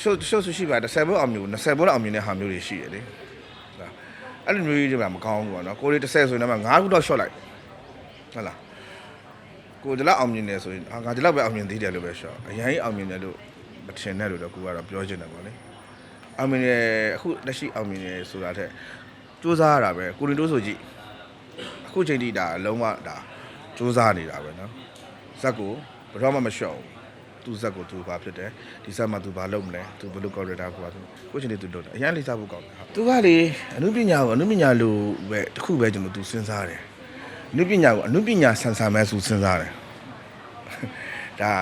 ရှုပ်ရှုပ်ရှိပါ10ဘုတ်အောင်မျိုး20ဘုတ်အောင်မြင်တဲ့ဟာမျိုးတွေရှိတယ်လေဒါအဲ့လိုမျိုးကြီးတွေမှမကောင်းဘူးပေါ့နော်ကိုလေး30ဆိုရင်တော့9ခုတော့ short လိုက်ဟုတ်လားကိုဒီလောက်အောင်မြင်နေဆိုရင်အာငါဒီလောက်ပဲအောင်မြင်သေးတယ်လို့ပဲ short အရင်အောင်မြင်တယ်လို့မထင်နဲ့လို့တော့ကိုကတော့ပြောချင်တယ်ပေါ့လေအောင်မြင်တယ်အခုလက်ရှိအောင်မြင်တယ်ဆိုတာတဲ့စူးစမ်းရတာပဲကိုရင်တိုးဆိုကြည့်အခုချိန်ထိဒါလုံးဝဒါစူးစမ်းနေတာပဲနော်ဇက်ကိုဘယ်တော့မှမလျှော့ဘူး သူ့ဇက်ကိုသူဘာဖြစ်တယ်ဒီဇက်မှာသူဘာလုပ်မလဲသူဘယ်လို corridor ကိုပါသူကိုချင်းလေးသူလုပ်တယ်အရင်လေးစားဖို့ကောင်းတယ်ဟုတ်သူကလေအနုပညာကိုအနုပညာလိုပဲတစ်ခုပဲကျွန်တော်သူစဉ်းစားတယ်အနုပညာကိုအနုပညာဆန်ဆန်ပဲသူစဉ်းစားတယ်ဒါ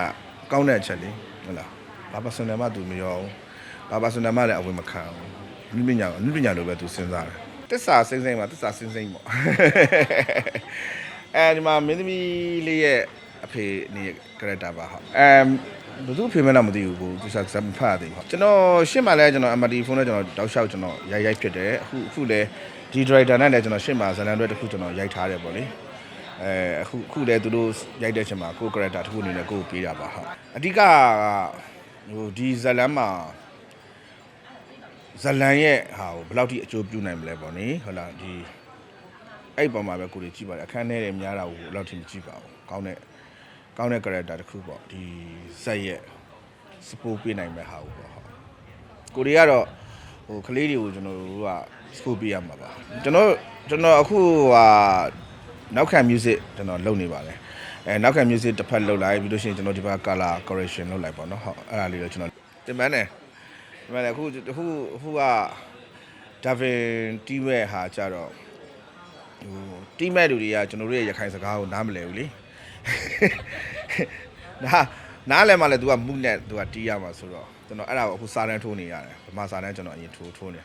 ကောင်းတဲ့အချက်လေးဟုတ်လားဘာပါစနယ်မှသူမရောဘူးဘာပါစနယ်မှလည်းအဝင်မခံဘူးအနုပညာကိုအနုပညာလိုပဲသူစဉ်းစားတယ်တစ္ဆာစိမ့်စိမ့်မှာတစ္ဆာစိမ့်စိမ့်ပေါ့အဲဒီမှာမင်းသမီးလေးရဲ့ အဖေနေ character ပါဟုတ်အမ်ဘယ်သူဖေမလဲမသိဘူးဘူးသူစားစမ်းဖတ်တယ်ဟုတ်ကျွန်တော်ရှင်းမှလဲကျွန်တော် MD ဖုန်းနဲ့ကျွန်တော်တောက်လျှောက်ကျွန်တော်ရိုက်ရိုက်ဖြစ်တယ်အခုအခုလဲဒီ director နဲ့လည်းကျွန်တော်ရှင်းမှဇလန်တွေတစ်ခုကျွန်တော်ရိုက်ထားတယ်ပေါ့လေအဲအခုအခုလဲသူတို့ရိုက်တဲ့ချိန်မှာကိုယ် character တစ်ခုအနေနဲ့ကိုယ်ပေးတာပါဟုတ်အဓိကကဟိုဒီဇလန်မှာဇလန်ရဲ့ဟာကိုဘယ်လောက်ထိအကျိုးပြုနိုင်မလဲပေါ့နိဟုတ်လားဒီအဲ့ပေါ်မှာပဲကိုယ်ကြီးကြည့်ပါလေအခန်းထဲတွေများတာကိုဘယ်လောက်ထိမကြည့်ပါဘူးကောင်းတဲ့ ကောင်းတဲ့ character တစ်ခုပေါ့ဒီဇက်ရဲ့ support ပေးနိုင်မဲ့ဟာကိုပေါ့ဟုတ်ကိုရီကတော့ဟိုကလေးတွေကိုကျွန်တော်တို့က support ပေးရမှာပါကျွန်တော်ကျွန်တော်အခုဟာနောက်ခံ music ကျွန်တော်လုပ်နေပါတယ်အဲနောက်ခံ music တစ်ဖက်လုပ်လိုက်ပြီးလို့ရှိရင်ကျွန်တော်ဒီဘက် color correction လုပ်လိုက်ပေါ့နော်ဟုတ်အဲ့ဒါလေးတော့ကျွန်တော်တင်ပန်းတယ်တင်ပန်းတယ်အခုအခုအခုက Davin team ရဲ့ဟာကြတော့ဟို team ရဲ့လူတွေကကျွန်တော်တို့ရဲ့ရခိုင်စကားကိုနားမလည်ဘူးလေ နားနားလည်းမလဲ तू ကမှုနဲ့ तू ကတီးရမှာဆိုတော့ကျွန်တော်အဲ့ဒါကိုအခုစာတန်းထိုးနေရတယ်ဗမာစာတန်းကျွန်တော်အရင်ထိုးထိုးနေ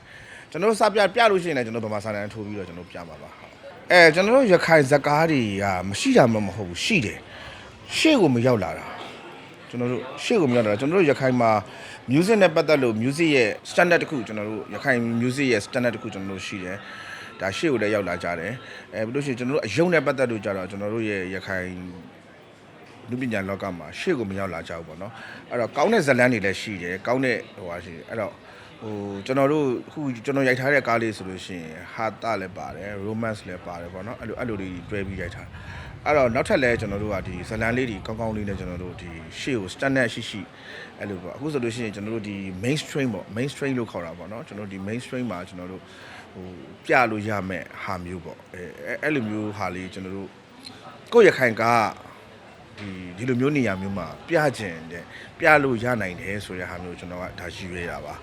ကျွန်တော်တို့စာပြပြလို့ရှိရင်လည်းကျွန်တော်ဗမာစာတန်းထိုးပြီးတော့ကျွန်တော်ပြမှာပါဟုတ်အဲကျွန်တော်တို့ရခိုင်ဇကားတွေကမရှိတာမှမဟုတ်ဘူးရှိတယ်ရှေ့ကိုမရောက်လာတာကျွန်တော်တို့ရှေ့ကိုမရောက်လာတာကျွန်တော်တို့ရခိုင်မှာ music နဲ့ပတ်သက်လို့ music ရဲ့ standard တစ်ခုကျွန်တော်တို့ရခိုင် music ရဲ့ standard တစ်ခုကျွန်တော်တို့ရှိတယ် ဒါရှေ့ကိုလည်းရောက်လာကြတယ်အဲပြီးလို့ရှိရင်ကျွန်တော်တို့အယုံနဲ့ပတ်သက်လို့ကြတော့ကျွန်တော်တို့ရဲ့ရခိုင်လူပညာလောကမှာရှေ့ကိုမရောက်လာကြဘူးပေါ့နော်အဲ့တော့ကောင်းတဲ့ဇတ်လန်းတွေလည်းရှိတယ်ကောင်းတဲ့ဟိုဟာရှိတယ်အဲ့တော့ဟိုကျွန်တော်တို့အခုကျွန်တော်ရိုက်ထားတဲ့ကားလေးဆိုလို့ရှိရင်ဟာတာလည်းပါတယ် romance လည်းပါတယ်ပေါ့နော်အဲ့လိုအဲ့လိုလေးတွဲပြီးရိုက်ထား အဲ့တော့နောက်ထပ်လည်းကျွန်တော်တို့ကဒီဇတ်လန်းလေးတွေကောင်းကောင်းလေးနဲ့ကျွန်တော်တို့ဒီရှေ့ကို standard ရှိရှိအဲ့လိုပေါ့အခုဆိုလို့ရှိရင်ကျွန်တော်တို့ဒီ mainstream ပေါ့ mainstream လို့ခေါ်တာပေါ့နော်ကျွန်တော်တို့ဒီ mainstream မှာကျွန်တော်တို့ဟိုပြလို့ရမယ့်ဟာမျိုးပေါ့အဲအဲ့လိုမျိုးဟာလေးကျွန်တော်တို့ကိုယ့်ရခိုင်က ဒီဒီလိုမျိုးနေရာမျိုးမှာပြကျင်တယ်ပြလို့ရနိုင်တယ်ဆိုတဲ့ဟာမျိုးကျွန်တော်ကဒါရှိရတာပါ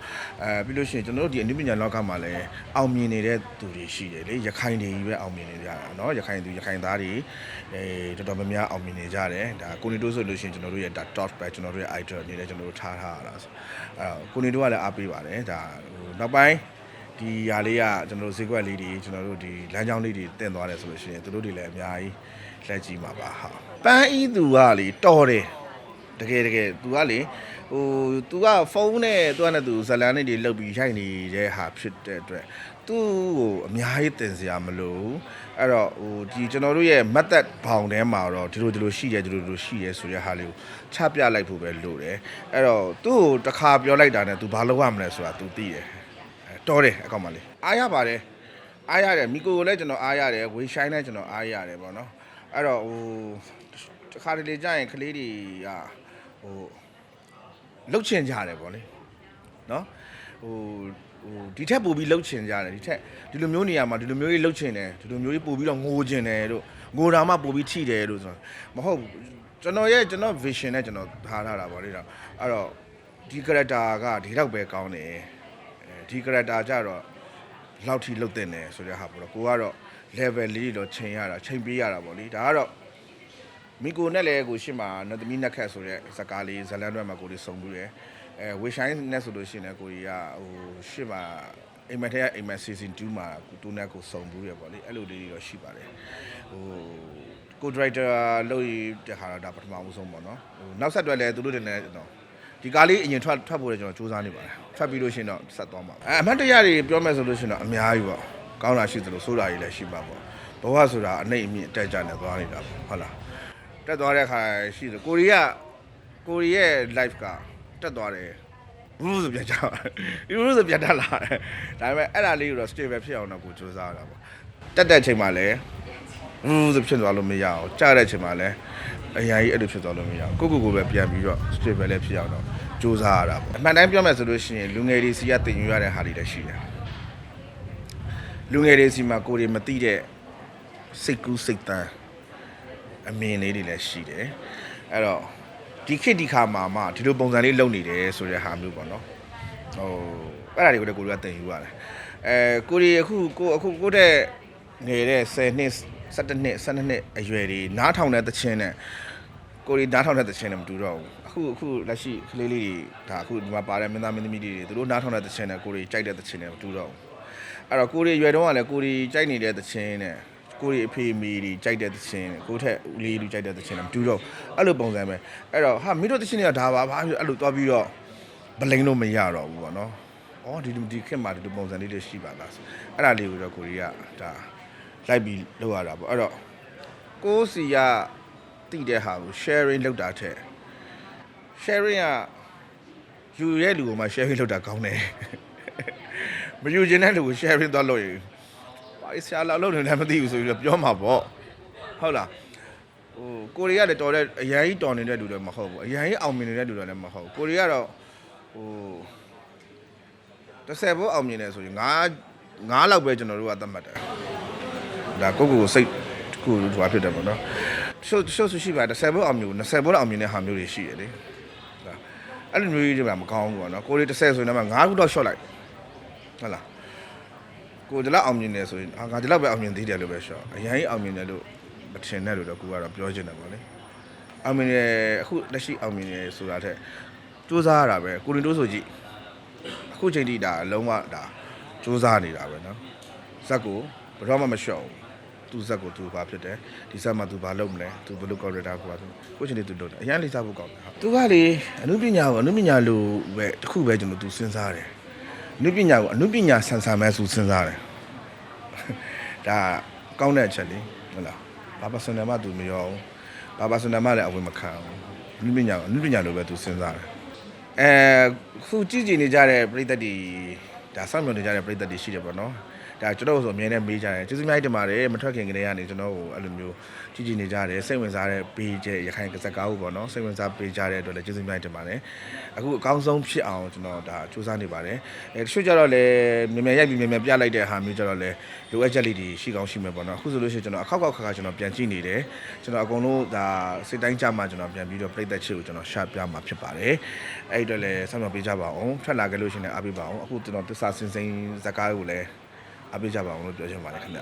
အဲပြီးလို့ရှိရင်ကျွန်တော်တို့ဒီအနုပညာလောကမှာလည်းအောင်မြင်နေတဲ့သူတွေရှိတယ်လေရခိုင်တွေကြီးပဲအောင်မြင်နေကြတာเนาะရခိုင်သူရခိုင်သားတွေအဲတော်တော်များများအောင်မြင်နေကြတယ်ဒါကိုနေတိုးဆိုလို့ရှိရင်ကျွန်တော်တို့ရဲ့ဒါ top ပဲကျွန်တော်တို့ရဲ့ idol အနေနဲ့ကျွန်တော်တို့ထားထားရတာဆိုအဲတော့ကိုနေတိုးကလည်းအားပေးပါတယ်ဒါဟိုနောက်ပိုင်း ဒီຢာလေးကကျွန်တော်တို့ဈေးကွက်လေးတွေကျွန်တော်တို့ဒီလမ်းကြောင်းလေးတွေတင်သွားတယ်ဆိုလို့ရှိရင်သူတို့တွေလည်းအများကြီးလက်ကြည့်မှာပါဟာပန်းဤသူကလေတော်တယ်တကယ်တကယ်သူကလေဟိုသူကဖုန်းနဲ့သူကနဲ့သူဇလန်လေးတွေလုတ်ပြီးရိုက်နေတဲ့ဟာဖြစ်တဲ့အတွက်သူ့ကိုအများကြီးတင်စရာမလိုဘူးအဲ့တော့ဟိုဒီကျွန်တော်တို့ရဲ့ method ဘောင်ထဲမှာတော့ဒီလိုဒီလိုရှိတယ်ဒီလိုဒီလိုရှိတယ်ဆိုတဲ့ဟာလေးကိုချပြလိုက်ဖို့ပဲလိုတယ်အဲ့တော့သူ့ကိုတစ်ခါပြောလိုက်တာနဲ့ तू ဘာလုပ်ရမလဲဆိုတာ तू သိတယ်အဲ တော်တယ်အကောင်မလေးအားရပါတယ်အားရတယ်မီကိုကိုလည်းကျွန်တော်အားရတယ်ဝေရှိုင်းလည်းကျွန်တော်အားရတယ်ပေါ့နော်အဲ့တော့ဟိုတစ်ခါတလေကြာရင်ကလေးတွေကဟိုလှုပ်ချင်ကြတယ်ပေါ့လေနော်ဟိုဟိုဒီထက်ပိုပြီးလှုပ်ချင်ကြတယ်ဒီထက်ဒီလိုမျိုးနေရာမှာဒီလိုမျိုးကြီးလှုပ်ချင်တယ်ဒီလိုမျိုးကြီးပိုပြီးတော့ငိုချင်တယ်လို့ငိုတာမှပိုပြီးထိတယ်လို့ဆိုတော့မဟုတ်ဘူးကျွန်တော်ရဲ့ကျွန်တော် vision နဲ့ကျွန်တော်ထားထားတာပေါ့လေတော့အဲ့တော့ဒီ character ကဒီတော့ပဲကောင်းတယ်အဲ ဒီ character ကြတော့လောက်ထိလုတ်တင်တယ်ဆိုတဲ့ဟာပေါ့တော့ကိုကတော့ level လေးတော့ချိန်ရတာချိန်ပေးရတာပေါ့လေဒါကတော့မီကိုနဲ့လည်းကိုရှင်းမှာနတ်သမီးနက်ခတ်ဆိုတဲ့ဇကားလေးဇလန်တွဲမှာကိုလေးစုံပြီးတယ်အဲဝေရှိုင်းနဲ့ဆိုလို့ရှိရင်လည်းကိုကြီးကဟိုရှင်းမှာအိမ်မက်ထဲကအိမ်မက် season 2မှာကိုတူနဲ့ကိုစုံပြီးရပေါ့လေအဲ့လိုလေးတွေတော့ရှိပါတယ်ဟိုကို director လို့ရတဲ့ဟာတော့ဒါပထမဦးဆုံးပေါ့နော်ဟိုနောက်ဆက်တွဲလည်းသူတို့တင်လည်းတော့ ဒီကားလေးအရင်ထွက်ထွက်ဖို့လည်းကျွန်တော်စူးစမ်းနေပါတယ်ထွက်ပြီးလို့ရှိရင်တော့ဆက်သွားမှာပါအဲအမှတ်တရတွေပြောမယ်ဆိုလို့ရှိရင်တော့အများကြီးပေါ့ကောင်းတာရှိသလိုဆိုးတာတွေလည်းရှိပါပေါ့ဘဝဆိုတာအနှိမ့်အမြင့်အတက်ကြနေသွားနေတာပေါ့ဟုတ်လားတက်သွားတဲ့ခါရှိတယ်ကိုရီးယားကိုရီးယား live ကတက်သွားတယ်ဘူးဆိုပြန်ကြပါဘူးဆိုပြန်တက်လာတယ်ဒါပေမဲ့အဲ့ဒါလေးကိုတော့ stable ဖြစ်အောင်တော့ကိုစူးစမ်းရတာပေါ့တက်တဲ့ချိန်မှာလည်းဘူးဆိုဖြစ်သွားလို့မရအောင်ကြားတဲ့ချိန်မှာလည်း အရာကြီးအဲ့လိုဖြစ်သွားလို့မရအောင်ကိုကိုကိုပဲပြန်ပြီးတော့ stable လည်းဖြစ်အောင်တော့စူးစမ်းရတာပေါ့အမှန်တိုင်းပြောမယ်ဆိုလို့ရှိရင်လူငယ်တွေစီကတင်ယူရတဲ့ဟာတွေလည်းရှိတယ်လူငယ်တွေစီမှာကိုယ်တွေမသိတဲ့စိတ်ကူးစိတ်တန်းအမြင်လေးတွေလည်းရှိတယ်အဲ့တော့ဒီခေတ်ဒီခါမှာမှဒီလိုပုံစံလေးလုပ်နေတယ်ဆိုတဲ့ဟာမျိုးပေါ့နော်ဟိုအဲ့ဒါတွေကိုလည်းကိုယ်တွေကတင်ယူရတယ်အဲကိုရီအခုကိုအခုကိုတဲ့ငယ်တဲ့10နှစ် 17နှစ်12နှစ်အရွယ်တွေနားထောင်တဲ့သချင်းနဲ့ကိုရီနားထောင်တဲ့သချင်းနဲ့မတူတော့ဘူးအခုအခုလက်ရှိကလေးလေးတွေဒါအခုဒီမှာပါတဲ့မင်းသားမင်းသမီးတွေသူတို့နားထောင်တဲ့သချင်းနဲ့ကိုရီကြိုက်တဲ့သချင်းနဲ့မတူတော့ဘူးအဲ့တော့ကိုရီရွယ်တုန်းကလည်းကိုရီကြိုက်နေတဲ့သချင်းနဲ့ကိုရီအဖေအမေတွေကြိုက်တဲ့သချင်းကိုထက်ဦးလေးလူကြိုက်တဲ့သချင်းနဲ့မတူတော့ဘူးအဲ့လိုပုံစံပဲအဲ့တော့ဟာမင်းတို့သချင်းတွေကဒါပါဘာဖြစ်အဲ့လိုသွားပြီးတော့ဗလိန်လို့မရတော့ဘူးပေါ့နော်။အော်ဒီလိုဒီခေတ်မှာဒီလိုပုံစံလေးတွေရှိပါလားဆို။အဲ့ဒါလေးကိုတော့ကိုရီးယားဒါ လိုက်ပြီးလုပ်ရတာပေါ့။အဲ့တော့ကိုယ်စီကတိတဲ့ဟာကို sharing လုပ်တာထက် sharing ကယူရဲလူကမှ sharing လုပ်တာကောင်းတယ်။မယူခြင်းတဲ့လူကို sharing သွားလို့ရင်ဘာဆရာလာလို့လည်းမသိဘူးဆိုပြီးတော့ပြောမှာပေါ့။ဟုတ်လား။ဟိုကိုရီးယားလည်းတော်တဲ့အရင်ကြီးတော်နေတဲ့လူလည်းမဟုတ်ဘူး။အရင်ကြီးအောင်မြင်နေတဲ့လူလည်းမဟုတ်ဘူး။ကိုရီးယားတော့ဟို30ဘိုးအောင်မြင်တယ်ဆိုရင်9 9လောက်ပဲကျွန်တော်တို့ကသတ်မှတ်တယ်။ ဒါကိုယ့်ကိုယ်ကိုစိတ်ကိုယ်ဟိုဟာဖြစ်တယ်ပေါ့နော်ရှုပ်ရှုပ်ရှိပါ30ဘုတ်အောင်မျိုး20ဘုတ်အောင်မျိုးနဲ့ဟာမျိုးတွေရှိရတယ်လေဒါအဲ့လိုမျိုးကြီးကမကောင်းဘူးပေါ့နော်ကိုလေး30ဆိုရင်တော့5ခုတော့ရှော့လိုက်ဟုတ်လားကိုဒီလောက်အောင်မြင်တယ်ဆိုရင်ဟာငါဒီလောက်ပဲအောင်မြင်သေးတယ်လို့ပဲရှော့အရင်အောင်မြင်တယ်လို့မထင်နဲ့လို့တော့ကိုကတော့ပြောချင်တယ်ပေါ့လေအောင်မြင်တယ်အခုလက်ရှိအောင်မြင်တယ်ဆိုတာထက်စူးစမ်းရတာပဲကိုရင်တိုးဆိုကြည့်အခုချိန်ထိဒါအလုံးဝဒါစူးစမ်းနေတာပဲနော်ဇက်ကိုဘယ်တော့မှမလျှော့ဘူး သူဇက်ကိုသူဘာဖြစ်တယ်ဒီဇက်မှာသူဘာလုပ်မလဲသူဘယ်လို character ကိုပါသူကိုချိန်ထိသူလုပ်တယ်အရင်လေးစားဖို့ကောင်းတယ်သူကလေအနုပညာကိုအနုပညာလိုပဲတစ်ခုပဲကျွန်တော်သူစဉ်းစားတယ်အနုပညာကိုအနုပညာဆန်ဆန်ပဲသူစဉ်းစားတယ်ဒါကောင်းတဲ့အချက်လေဟုတ်လားဘာပါစနမသူမရောဘူးဘာပါစနမလည်းအဝင်မခံဘူးအနုပညာကိုအနုပညာလိုပဲသူစဉ်းစားတယ်အဲခုကြည့်ကြည့်နေကြတဲ့ပရိသတ်တွေဒါစောင့်မျှော်နေကြတဲ့ပရိသတ်တွေရှိတယ်ပေါ့နော် ဒါကျွန်တော်တို့ဆိုအမြဲတမ်းမေးကြတယ်ကျေးဇူးများတင်ပါတယ်မထွက်ခင်ကလေးကနေကျွန်တော်ကိုအဲ့လိုမျိုးကြည့်ကြည့်နေကြတယ်စိတ်ဝင်စားတဲ့ပေးချက်ရခိုင်ကစကားဟုတ်ပေါ့နော်စိတ်ဝင်စားပေးကြတဲ့အတွက်လည်းကျေးဇူးများတင်ပါတယ်အခုအကောင်းဆုံးဖြစ်အောင်ကျွန်တော်ဒါစူးစမ်းနေပါတယ်အဲတချို့ကြတော့လည်းမြန်မြန်ရိုက်ပြီးမြန်မြန်ပြလိုက်တဲ့ဟာမျိုးကြတော့လည်းလိုအပ်ချက်လေးတွေရှိကောင်းရှိမယ်ပေါ့နော်အခုဆိုလို့ရှိရင်ကျွန်တော်အခောက်ခောက်ခါခါကျွန်တော်ပြန်ကြည့်နေတယ်ကျွန်တော်အကုန်လုံးဒါစိတ်တိုင်းကြမှာကျွန်တော်ပြန်ပြီးတော့ပြိသက်ချစ်ကိုကျွန်တော်ရှာပြမှာဖြစ်ပါတယ်အဲ့ဒီတော့လည်းဆက်မပေးကြပါအောင်ထွက်လာကြလို့ရှိရင်လည်းအားပေးပါအောင်အခုကျွန်တော်သစ္စာစင်စိန်ဇာတ်ကားကိုလည်း အားပေးကြပါအောင်လို့ပြောချင်ပါတယ်ခင်ဗျ